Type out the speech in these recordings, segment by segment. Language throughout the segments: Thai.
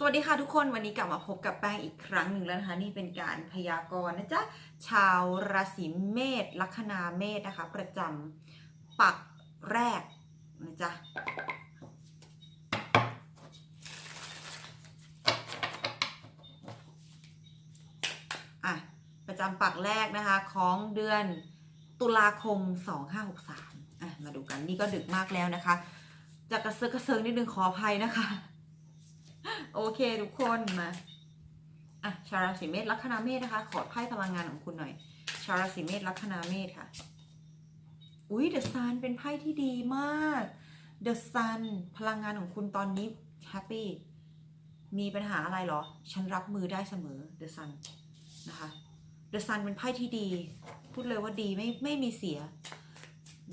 สวัสดีค่ะทุกคนวันนี้กลับมาพบกับแป้งอีกครั้งหนึ่งแล้วนะคะ นี่เป็นการพยากรณ์นะจ๊ะชาวราศีเมษลัคนาเมษนะคะ ประจำปักแรกนะจ๊ะอะประจำปักแรกนะคะของเดือนตุลาคม 2563อะมาดูกันนี่ก็ดึกมากแล้วนะคะจะกระเซาะกระเซิงนิดนึงขออภัยนะคะ เคทุกคนมาอะชาวราศีเมษลัคนาเมษนะคะ ขอไพ่พลังงานของคุณหน่อย ชาวราศีเมษลัคนาเมษค่ะ อุ้ยเดอะซันเป็นไพ่ที่ดีมากเดอะซันพลังงานของคุณตอนนี้แฮปปี้มีปัญหาอะไรเหรอ ฉันรับมือได้เสมอเดอะซันนะคะเดอะซันเป็นไพ่ที่ดี พูดเลยว่าดีไม่ไม่มีเสีย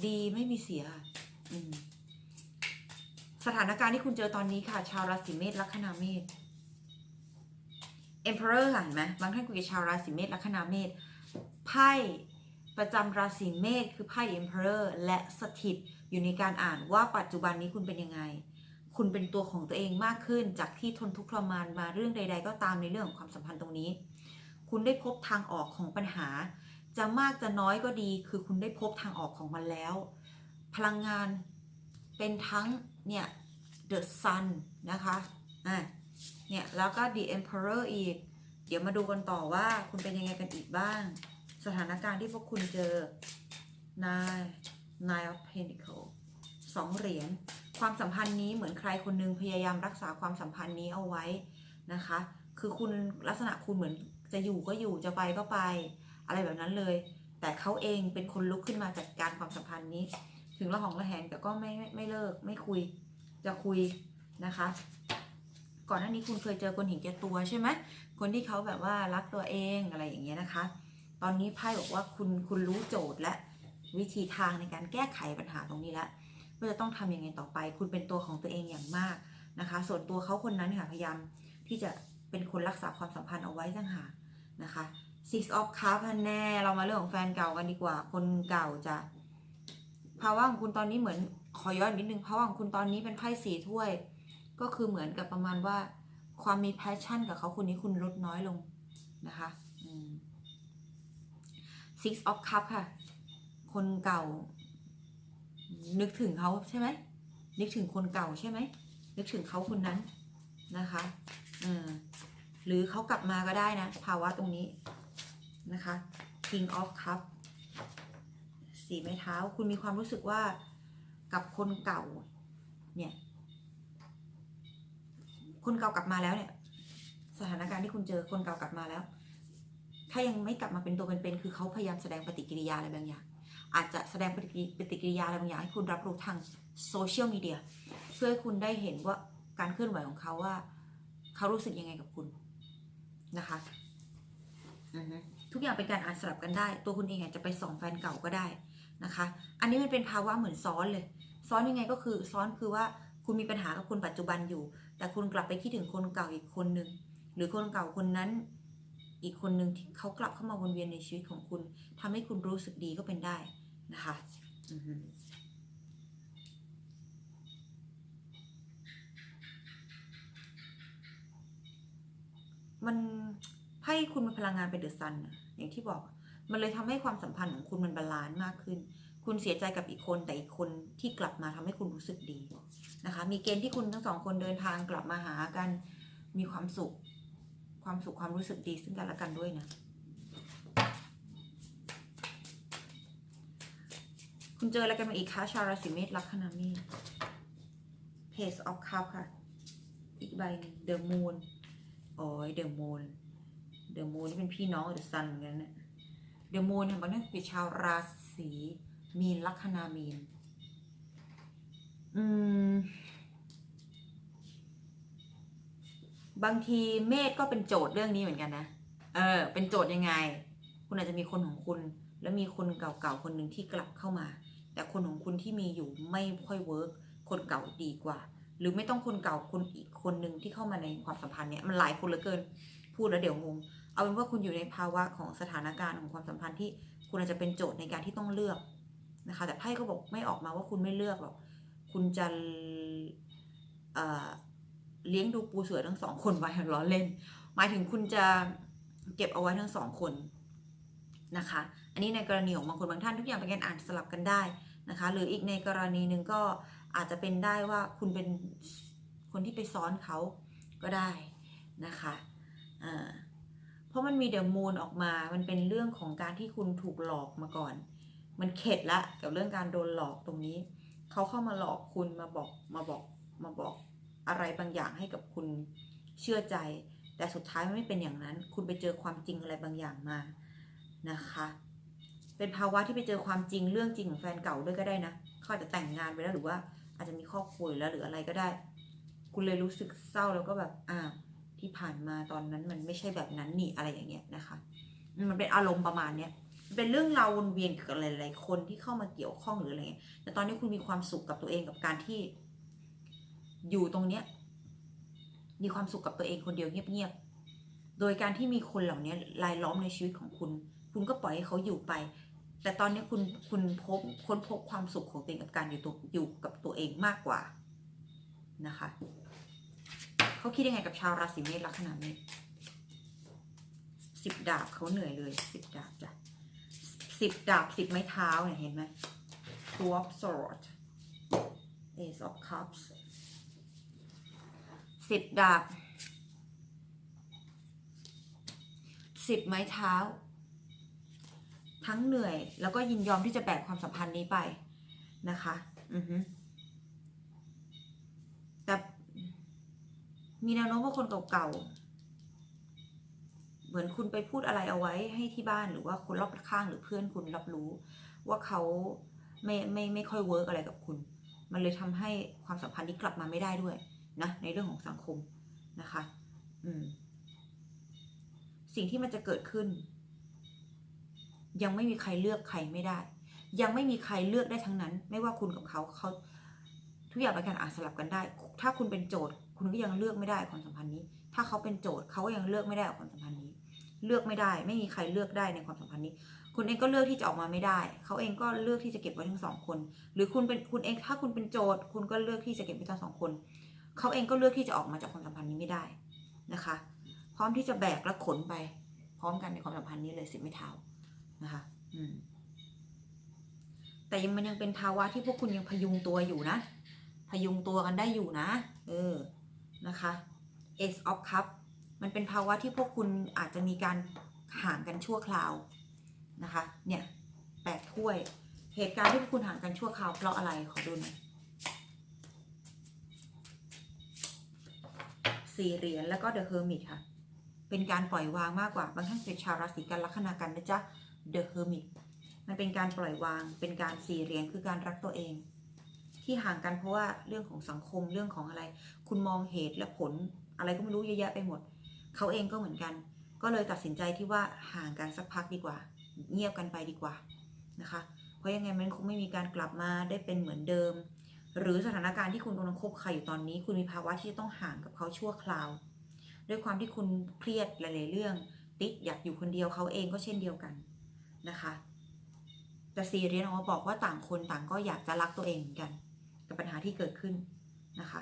ดีไม่มีเสีย อืม สถานการณ์ที่คุณเจอตอนนี้ค่ะ ชาวราศีเมษลัคนาเมษ Emperor ค่ะเห็นไหมบางท่านคุยกับชาวราศีเมษลัคนาเมษไพ่ประจำราศีเมษคือไพ่ Emperor และสถิตอยู่ในการอ่านว่าปัจจุบันนี้คุณเป็นยังไง คุณเป็นตัวของตัวเองมากขึ้นจากที่ทนทุกข์ทรมานมาเรื่องใด ๆ ก็ตามในเรื่องของความสัมพันธ์ตรงนี้ คุณได้พบทางออกของปัญหา จะมากจะน้อยก็ดี คือคุณได้พบทางออกของมันแล้ว พลังงานเป็นทั้ง เนี่ย the sun นะคะอะเนี่ย แล้วก็ the emperor อีก เดี๋ยวมาดูกันต่อว่าคุณเป็นยังไงกันอีกบ้าง สถานการณ์ที่พวกคุณเจอ nine nine of pentacle สองเหรียญความสัมพันธ์นี้เหมือนใครคนหนึงพยายามรักษาความสัมพันธ์นี้เอาไว้นะคะ คือคุณลักษณะคุณเหมือนจะอยู่ก็อยู่จะไปก็ไป อะไรแบบนั้นเลย แต่เขาเองเป็นคนลุกขึ้นมาจัดการความสัมพันธ์นี้ ถึงละหองละแหงแต่ก็ไม่ไม่ไม่เลิกไม่คุยจะคุยนะคะ ก่อนหน้านี้คุณเคยเจอคนเห็นแก่ตัวใช่ไหมคนที่เขาแบบว่ารักตัวเองอะไรอย่างเงี้ยนะคะ ตอนนี้ไพ่บอกว่าคุณคุณรู้โจทย์และวิธีทางในการแก้ไขปัญหาตรงนี้แล้วว่าจะต้องทำยังไงต่อไป คุณเป็นตัวของตัวเองอย่างมากนะคะ ส่วนตัวเขาคนนั้นค่ะพยายามที่จะเป็นคนรักษาความสัมพันธ์เอาไว้ต่างหากนะคะ six of cups แน่เรามาเรื่องของแฟนเก่ากันดีกว่า คนเก่าจะ ภาวะของคุณตอนนี้เหมือนขอย้อนนิดนึงภาวะของคุณตอนนี้เป็นไพ่สีถ้วย ก็คือเหมือนกับประมาณว่า ความมีแพชชั่นกับเขาคนนี้คุณลดน้อยลงนะคะ six of cup ค่ะ คนเก่า นึกถึงเขาใช่ไหม นึกถึงคนเก่าใช่ไหม นึกถึงเขาคนนั้นนะคะอืมหรือเขากลับมาก็ได้นะ ภาวะตรงนี้นะคะ king of cup สีไม้เท้า คุณมีความรู้สึกว่ากับคนเก่า เนี่ย คนเก่ากลับมาแล้วเนี่ย สถานการณ์ที่คุณเจอคนเก่ากลับมาแล้ว ถ้ายังไม่กลับมาเป็นตัวเป็นๆคือเขาพยายามแสดงปฏิกิริยาอะไรบางอย่างอาจจะแสดงปฏิกิริปฏกิริยาอะไรบางอย่างให้คุณรับรู้ทางโซเชียลมีเดียเพื่อให้คุณได้เห็นว่าการเคลื่อนไหวของเขาว่า เขารู้สึกยังไงกับคุณนะคะทุกอย่างเป็นการอ่านสลับกันได้ ตัวคุณเองอาจจะไปส่องแฟนเก่าก็ได้ นะคะ อันนี้มันเป็นภาวะเหมือนซ้อนเลย ซ้อนยังไงก็คือซ้อนคือว่าคุณมีปัญหากับคนปัจจุบันอยู่ แต่คุณกลับไปคิดถึงคนเก่าอีกคนหนึ่งหรือคนเก่าคนนั้น อีกคนหนึ่งที่เขากลับเข้ามาวนเวียนในชีวิตของคุณทำให้คุณรู้สึกดีก็เป็นได้นะคะมันไพ่คุณมีพลังงานเป็นเดอะซันอย่างที่บอก มันเลยทำให้ความสัมพันธ์ของคุณมันบาลานซ์มากขึ้น คุณเสียใจกับอีกคนแต่อีกคนที่กลับมาทำให้คุณรู้สึกดีนะคะ มีเกณฑ์ที่คุณทั้งสองคนเดินทางกลับมาหากันมีความสุข ความสุขความรู้สึกดีซึ่งกันและกันด้วยนะคุณเจออะไรกันมาอีกคะชาวราศีเมษลัคนาเมษ Page of Cups ค่ะ อีกใบหนึง The Moon โอ้ย The Moon The Moon นี่เป็นพี่น้อง The Sun เหมือนกันนะ The Moon เนี่ยมันนั่นคือชาวราศีมีนลัคนามีน อืม บางทีเมษก็เป็นโจทย์เรื่องนี้เหมือนกันนะ เออ เป็นโจทย์ยังไง คุณอาจจะมีคนของคุณ แล้วมีคนเก่าๆคนหนึ่งที่กลับเข้ามา แต่คนของคุณที่มีอยู่ไม่ค่อยเวิร์กคนเก่าดีกว่า หรือไม่ต้องคนเก่าคนอีกคนหนึ่งที่เข้ามาในความสัมพันธ์เนี้ยมันหลายคนเหลือเกิน พูดแล้วเดี๋ยวงง เอาเป็นว่าคุณอยู่ในภาวะของสถานการณ์ของความสัมพันธ์ที่คุณอาจจะเป็นโจทย์ในการที่ต้องเลือกนะคะ แต่ไพ่ก็บอกไม่ออกมาว่าคุณไม่เลือกหรอก คุณจะเเลี้ยงดูปูเสือทั้งสองคนไว้ล้อเล่น หมายถึงคุณจะเก็บเอาไว้ทั้งสองคนนะคะ อันนี้ในกรณีของบางคนบางท่านทุกอย่างเป็นการอ่านสลับกันได้นะคะ หรืออีกในกรณีหนึ่งก็อาจจะเป็นได้ว่าคุณเป็นคนที่ไปซ้อนเขาก็ได้นะคะอ่า ราะมันมีเดอะมูนออกมา มันเป็นเรื่องของการที่คุณถูกหลอกมาก่อน มันเข็ดละกับเรื่องการโดนหลอกตรงนี้ เขาเข้ามาหลอกคุณมาบอกมาบอกมาบอกอะไรบางอย่างให้กับคุณเชื่อใจ แต่สุดท้ายมันไม่เป็นอย่างนั้น คุณไปเจอความจริงอะไรบางอย่างมานะคะ เป็นภาวะที่ไปเจอความจริงเรื่องจริงของแฟนเก่าด้วยก็ได้นะ เขาอาจจะแต่งงานไปแล้วหรือว่า อาจจะมีครอบครัวอยู่แล้วหรืออะไรก็ได้ คุณเลยรู้สึกเศร้าแล้วก็แบบอ้าว ที่ผ่านมาตอนนั้นมันไม่ใช่แบบนั้นนี่อะไรอย่างเงี้ยนะคะ มันเป็นอารมณ์ประมาณเนี้ยเป็นเรื่องราววนเวียนกับหลาย ๆ คนที่เข้ามาเกี่ยวข้องหรืออะไรเงี้ยแต่ตอนนี้คุณมีความสุขกับตัวเองกับการที่ อยู่ตรงเนี้ย มีความสุขกับตัวเองคนเดียวเงียบ ๆ โดยการที่มีคนเหล่านี้รายล้อมในชีวิตของคุณ คุณก็ปล่อยให้เขาอยู่ไป แต่ตอนนี้คุณคุณพบค้นพบความสุขของตัวเองกับการอยู่ตัวอยู่กับตัวเองมากกว่านะคะ เขาคิดยังไงกับชาวราศีเมษลักษณะนี้สิบดาบเขาเหนื่อยเลยสิบดาบจ้ะสิบดาบสิบไม้เท้าเนี่ยเห็นไหม Two of Swords Ace of Cups สิบดาบสิบไม้เท้า ทั้งเหนื่อย แล้วก็ยินยอมที่จะแบกความสัมพันธ์นี้ไปนะคะ อือฮึแต่ มีแนวโน้มว่าคนเก่าๆ เหมือนคุณไปพูดอะไรเอาไว้ให้ที่บ้านหรือว่าคนรอบข้างหรือเพื่อนคุณรับรู้ ว่าเขาไม่ไม่ไม่ค่อยเวิร์กอะไรกับคุณ มันเลยทำให้ความสัมพันธ์นี้กลับมาไม่ได้ด้วยนะในเรื่องของสังคมนะคะ อืม สิ่งที่มันจะเกิดขึ้น ยังไม่มีใครเลือกใครไม่ได้ ยังไม่มีใครเลือกได้ทั้งนั้น ไม่ว่าคุณกับเขาเขาทุกอย่างเป็นการอ่านสลับกันได้ ถ้าคุณเป็นโจทย์ คุณก็ยังเลือกไม่ได้ความสัมพันธ์นี้ ถ้าเขาเป็นโจทย์เขาก็ยังเลือกไม่ได้กับความสัมพันธ์นี้ เลือกไม่ได้ ไม่มีใครเลือกได้ในความสัมพันธ์นี้ คุณเองก็เลือกที่จะออกมาไม่ได้ เขาเองก็เลือกที่จะเก็บไว้ทั้งสองคน หรือคุณเป็นคุณเองถ้าคุณเป็นโจทย์ คุณก็เลือกที่จะเก็บไว้ทั้งสองคน เขาเองก็เลือกที่จะออกมาจากความสัมพันธ์นี้ไม่ได้นะคะ พร้อมที่จะแบกและขนไป พร้อมกันในความสัมพันธ์นี้เลยสิบไม่เท้านะคะ อืมแต่ยังมันยังเป็นภาวะที่พวกคุณยังพยุงตัวอยู่นะ พยุงตัวกันได้อยู่นะ เออ นะคะ Ace of Cup มันเป็นภาวะที่พวกคุณอาจจะมีการห่างกันชั่วคราวนะคะ เนี่ยแปดถ้วย เหตุการณ์ที่พวกคุณห่างกันชั่วคราวเพราะอะไรขอดูหน่อยสี่เหรียญแล้วก็ The Hermit ค่ะ เป็นการปล่อยวางมากกว่า บางท่านเป็นชาวราศีกันลัคนากันนะจ๊ะ The Hermit มันเป็นการปล่อยวาง เป็นการสี่เหรียญคือการรักตัวเอง ที่ห่างกันเพราะว่าเรื่องของสังคมเรื่องของอะไร คุณมองเหตุและผลอะไรก็ไม่รู้เยอะแยะไปหมด เขาเองก็เหมือนกัน ก็เลยตัดสินใจที่ว่าห่างกันสักพักดีกว่า เงียบกันไปดีกว่านะคะ เพราะยังไงมันคงไม่มีการกลับมาได้เป็นเหมือนเดิม หรือสถานการณ์ที่คุณกำลังคบใครอยู่ตอนนี้ คุณมีภาวะที่จะต้องห่างกับเขาชั่วคราว ด้วยความที่คุณเครียดหลาย ๆ เรื่อง ติดอยากอยู่คนเดียวเขาเองก็เช่นเดียวกันนะคะแต่ซีเรียนออกมาบอกว่าต่างคนต่างก็อยากจะรักตัวเองเหมือนกัน กับปัญหาที่เกิดขึ้นนะคะ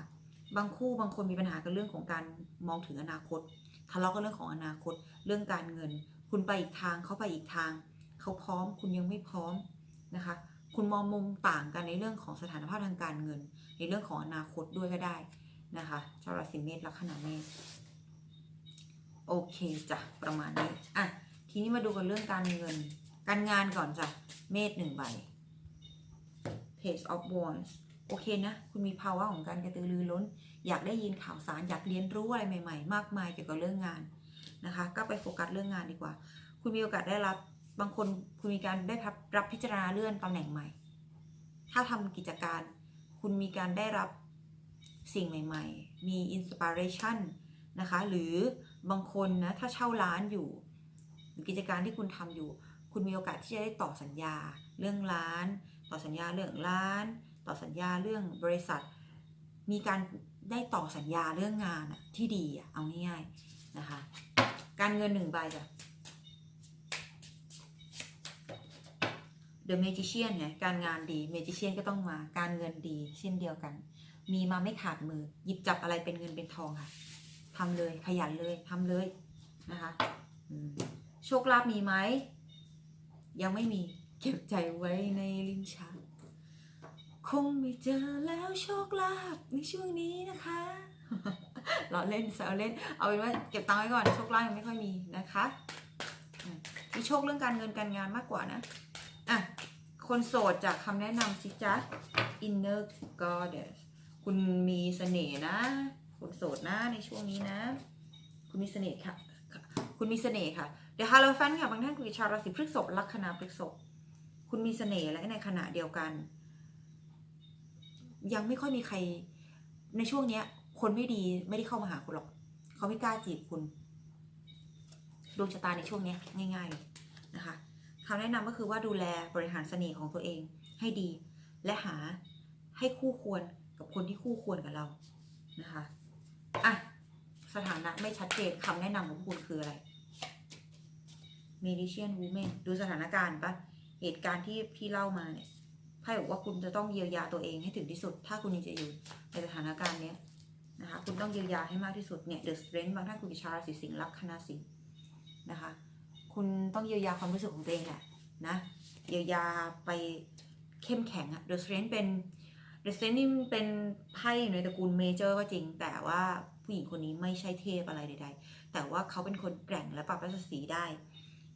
บางคู่บางคนมีปัญหากันเรื่องของการมองถึงอนาคต ทะเลาะกันเรื่องของอนาคต เรื่องการเงิน คุณไปอีกทางเขาไปอีกทาง เขาพร้อม คุณยังไม่พร้อมนะคะ คุณมองมุมต่างกันในเรื่องของสถานภาพทางการเงิน ในเรื่องของอนาคตด้วยก็ได้นะคะชาวราศีเมษลัคนาเมษโอเคจ้ะประมาณนี้อะทีนี้มาดูกันเรื่องการเงิน การงานก่อนจ้ะเมษหนึ่งใบ Page of Wands โอเคนะ คุณมีภาวะของการกระตือรือร้น อยากได้ยินข่าวสาร อยากเรียนรู้อะไรใหม่ ๆ มากมายเกี่ยวกับเรื่องงานนะคะ ก็ไปโฟกัสเรื่องงานดีกว่า คุณมีโอกาสได้รับบางคนคุณมีการได้รับรับพิจารณาเลื่อนตำแหน่งใหม่ ถ้าทำกิจการ คุณมีการได้รับสิ่งใหม่ ๆ มีอินสปิเรชันนะคะ หรือบางคนนะ ถ้าเช่าร้านอยู่หรือกิจการที่คุณทำอยู่ คุณมีโอกาสที่จะได้ต่อสัญญา เรื่องร้าน ต่อสัญญาเรื่องร้าน ต่อสัญญาเรื่องบริษัท มีการได้ต่อสัญญาเรื่องงานที่ดีเอาง่ายๆนะคะ การเงินหนึ่งใบจ้ะ The Magician เนี่ยการงานดี Magician ก็ต้องมาการเงินดีเช่นเดียวกัน มีมาไม่ขาดมือ หยิบจับอะไรเป็นเงินเป็นทองค่ะทำเลยขยันเลยทำเลยนะคะโชคลาภมีไหม ยังไม่มีเก็บใจไว้ในลิ้นชัก คงไม่เจอแล้วโชคลาภในช่วงนี้นะคะเราเล่นแซวเล่น เอาเป็นว่าเก็บตังค์ไว้ก่อนโชคลาภยังไม่ค่อยมีนะคะมีโชคเรื่องการเงินการงานมากกว่านะอะคนโสดจากคำแนะนำสิจ๊ะ inner goddess คุณมีเสน่ห์นะ คุณโสดนะในช่วงนี้นะ คุณมีเสน่ห์ค่ะ คุณมีเสน่ห์ค่ะ เดี๋ยวฮาโลแฟนค่ะ บางท่านคุณชาวราศีพฤษภลัคนาพฤษภคุณมีเสน่ห์และในขณะเดียวกัน ยังไม่ค่อยมีใคร ในช่วงเนี้ย คนไม่ดีไม่ได้เข้ามาหาคุณหรอก เขาไม่กล้าจีบคุณดวงชะตาในช่วงเนี้ยง่าย ๆ เลยนะคะคำแนะนำก็คือว่าดูแลบริหารเสน่ห์ของตัวเองให้ดี และหาให้คู่ควรกับคนที่คู่ควรกับเรานะคะอะสถานะไม่ชัดเจนคำแนะนำของคุณคืออะไร Medician Woman ดูสถานการณ์ปะเหตุการณ์ที่พี่เล่ามาเนี่ย ไพ่บอกว่าคุณจะต้องเยียวยาตัวเองให้ถึงที่สุด ถ้าคุณยังจะอยู่ในสถานการณ์เนี้ยนะคะคุณต้องเยียวยาให้มากที่สุดเนี่ย The Strength บางท่านคุณชาราศีสิงห์ลัคนาสิงห์นะคะ คุณต้องเยียวยาความรู้สึกของตัวเองแหละนะเยียวยาไปเข้มแข็งอะ The Strength เป็น The Strength นี่เป็นไพ่ในตระกูลเมเจอร์ก็จริง แต่ว่าผู้หญิงคนนี้ไม่ใช่เทพอะไรใด ๆ แต่ว่าเขาเป็นคนแกร่งและปรับรัศสีได้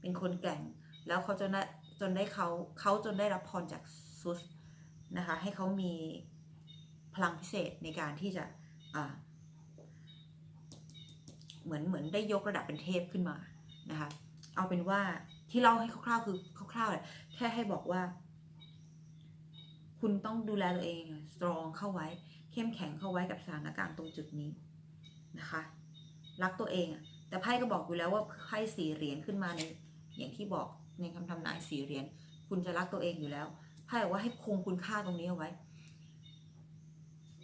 เป็นคนแกร่งแล้วเขาจนได้จนได้เขาเขาจนได้รับพรจาก ซุสนะคะให้เขามีพลังพิเศษในการที่จะเหมือนเหมือนได้ยกระดับเป็นเทพขึ้นมานะคะเอาเป็นว่าที่เล่าให้คร่าวๆคือคร่าวๆเลยแค่ให้บอกว่า คุณต้องดูแลตัวเองสตรองเข้าไว้ เข้มแข็งเข้าไว้กับสถานการณ์ตรงจุดนี้นะคะ รักตัวเองอะแต่ไพ่ก็บอกอยู่แล้วว่าไพ่สี่เหรียญขึ้นมาในอย่างที่บอกในคำทำนายสี่เหรียญคุณจะรักตัวเองอยู่แล้ว ไพ่บอกว่าให้คงคุณค่าตรงนี้เอาไว้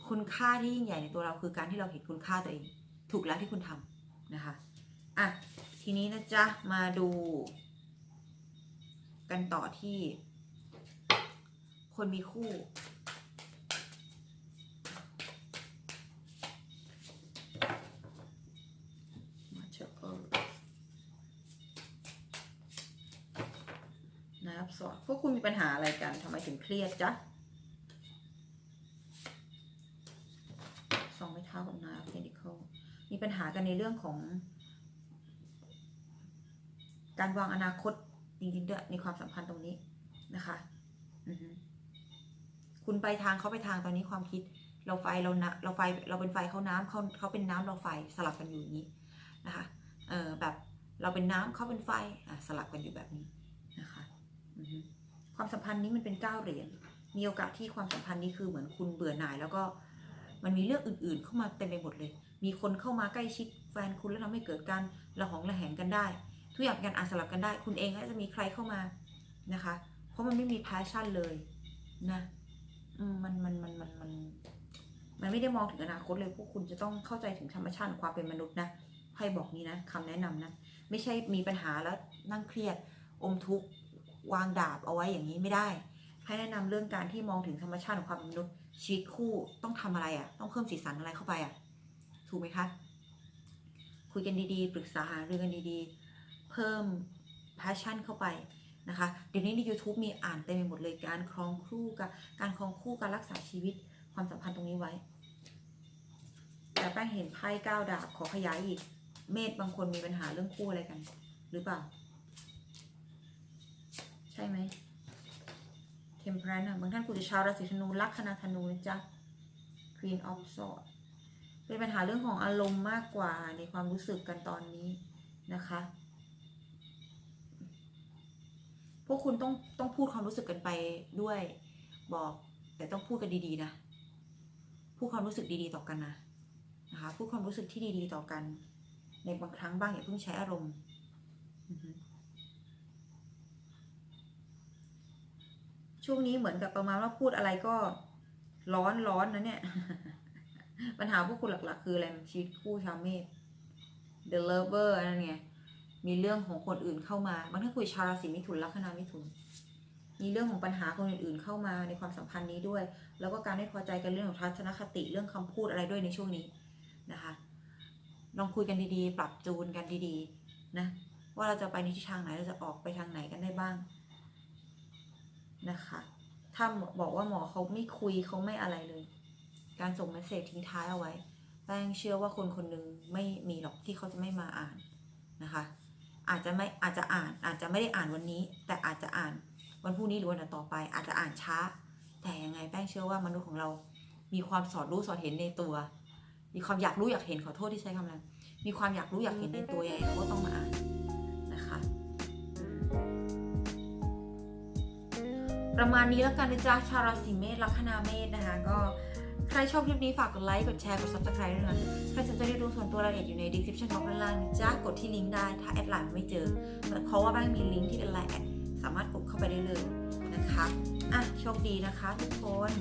คุณค่าที่ยิ่งใหญ่ในตัวเราคือการที่เราเห็นคุณค่าตัวเอง ถูกแล้วที่คุณทำนะคะ อะ ทีนี้นะจ๊ะ มาดู กันต่อที่ คนมีคู่ มาเช็คเออ สอน พวกคุณมีปัญหาอะไรกันทำไมถึงเครียดจ๊ะสองไม้เท้ากับนาเพนิเคิลมีปัญหากันในเรื่องของ การวางอนาคตจริงๆด้วยในความสัมพันธ์ตรงนี้นะคะคุณไปทางเขาไปทางตอนนี้ความคิด เราไฟเรานะเราไฟเราเป็นไฟเขาน้ำเขาเขาเป็นน้ำเราไฟสลับกันอยู่อย่างนี้นะคะเออแบบเราเป็นน้ำเขาเป็นไฟอะสลับกันอยู่แบบนี้ ความสัมพันธ์นี้มันเป็นเก้าเหรียญมีโอกาสที่ความสัมพันธ์นี้คือเหมือนคุณเบื่อหน่าย แล้วก็มันมีเรื่องอื่นๆ เข้ามาเต็มไปหมดเลย มีคนเข้ามาใกล้ชิดแฟนคุณแล้วทำให้เกิดการระหองระแหงกันได้ ทุกอย่างเป็นการอาจสลับกันได้ คุณเองก็จะมีใครเข้ามานะคะ เพราะมันไม่มี passion เลยนะมันมันมันมันมันมันไม่ได้มองถึงอนาคตเลยพวกคุณจะต้องเข้าใจถึงธรรมชาติความเป็นมนุษย์นะไพ่บอกนี้นะคำแนะนำนะ ไม่ใช่มีปัญหาแล้วนั่งเครียดอมทุกข์ วางดาบเอาไว้อย่างนี้ไม่ได้ไพ่แนะนำเรื่องการที่มองถึงธรรมชาติของความเป็นมนุษย์ชีวิตคู่ต้องทำอะไรอะ่ะ ต้องเพิ่มสีสันอะไรเข้าไปอะ่ะ ถูกไหมคะคุยกันดีๆ ปรึกษาหารือกันดีๆ เพิ่ม passion เข้าไปนะคะ เดี๋ยวนี้ใน YouTube มีอ่านเต็มไปหมดเลยการครองคู่กับการครองคู่การรักษาชีวิตความสัมพันธ์ตรงนี้ไว้ แต่แป้งเห็นไพ่ก้าวดาบขอขยายอีก เมธบางคนมีปัญหาเรื่องคู่อะไรกัน หรือเปล่า ใช่ไหม เทมเพลนะบางท่านคุณจะชาวราศีธนูลัคนาธนูนะจ๊ะ Queen of Swords เป็นปัญหาเรื่องของอารมณ์มากกว่าในความรู้สึกกันตอนนี้นะคะ พวกคุณต้องต้องพูดความรู้สึกกันไปด้วยบอก แต่ต้องพูดกันดีๆนะ พูดความรู้สึกดีๆต่อกันนะนะคะ พูดความรู้สึกที่ดีๆต่อกัน ในบางครั้งบ้างอย่าเพิ่งใช้อารมณ์อือฮึ ช่วงนี้เหมือนกับประมาณว่าพูดอะไรก็ร้อนร้อนนะเนี่ย ปัญหาพวกคุณหลักๆ คืออะไรชีวิตคู่ชาวเมษ The Lover นั่นไงมีเรื่องของคนอื่นเข้ามาบางท่านคุยชาวราศีมิถุนลัคนามิถุน มีเรื่องของปัญหาคนอื่น ๆ เข้ามาในความสัมพันธ์นี้ด้วย แล้วก็การไม่พอใจกันเรื่องของทัศนคติเรื่องคำพูดอะไรด้วยในช่วงนี้นะคะ ลองคุยกันดีๆ ปรับจูนกันดีๆ นะ ว่าเราจะไปในทิศทางไหนเราจะออกไปทางไหนกันได้บ้าง นะคะ ถ้าบอกว่าหมอเขาไม่คุยเขาไม่อะไรเลย การส่งเมสเซจทิ้งท้ายเอาไว้แป้งเชื่อว่าคนคนหนึ่งไม่มีหรอกที่เขาจะไม่มาอ่านนะคะ อาจจะไม่อาจจะอ่านอาจจะไม่ได้อ่านวันนี้ แต่อาจจะอ่านวันพรุ่งนี้หรือวันต่อไป อาจจะอ่านช้า แต่ยังไงแป้งเชื่อว่ามนุษย์ของเรา มีความสอดรู้สอดเห็นในตัว มีความอยากรู้อยากเห็นขอโทษที่ใช้คำนั้นมีความอยากรู้อยากเห็นในตัวยังไงเขาก็ต้องมาอ่านนะคะ ประมาณนี้แล้วกันนะจ๊ะชาวราศีเมษลัคนาเมษนะคะ ก็ใครชอบคลิปนี้ฝากกดไลค์ กดแชร์ กด subscribe ด้วยนะใครสนใจเรียนรู้ส่วนตัวรายละเอียดอยู่ใน description ของด้านล่างนะจ๊ะกดที่ลิงก์ได้ถ้าแอดไลน์ไม่เจอเพราะว่าแบงมีลิงก์ที่เป็นไลน์แอดสามารถกดเข้าไปได้เลยนะคะอะโชคดีนะคะทุกคน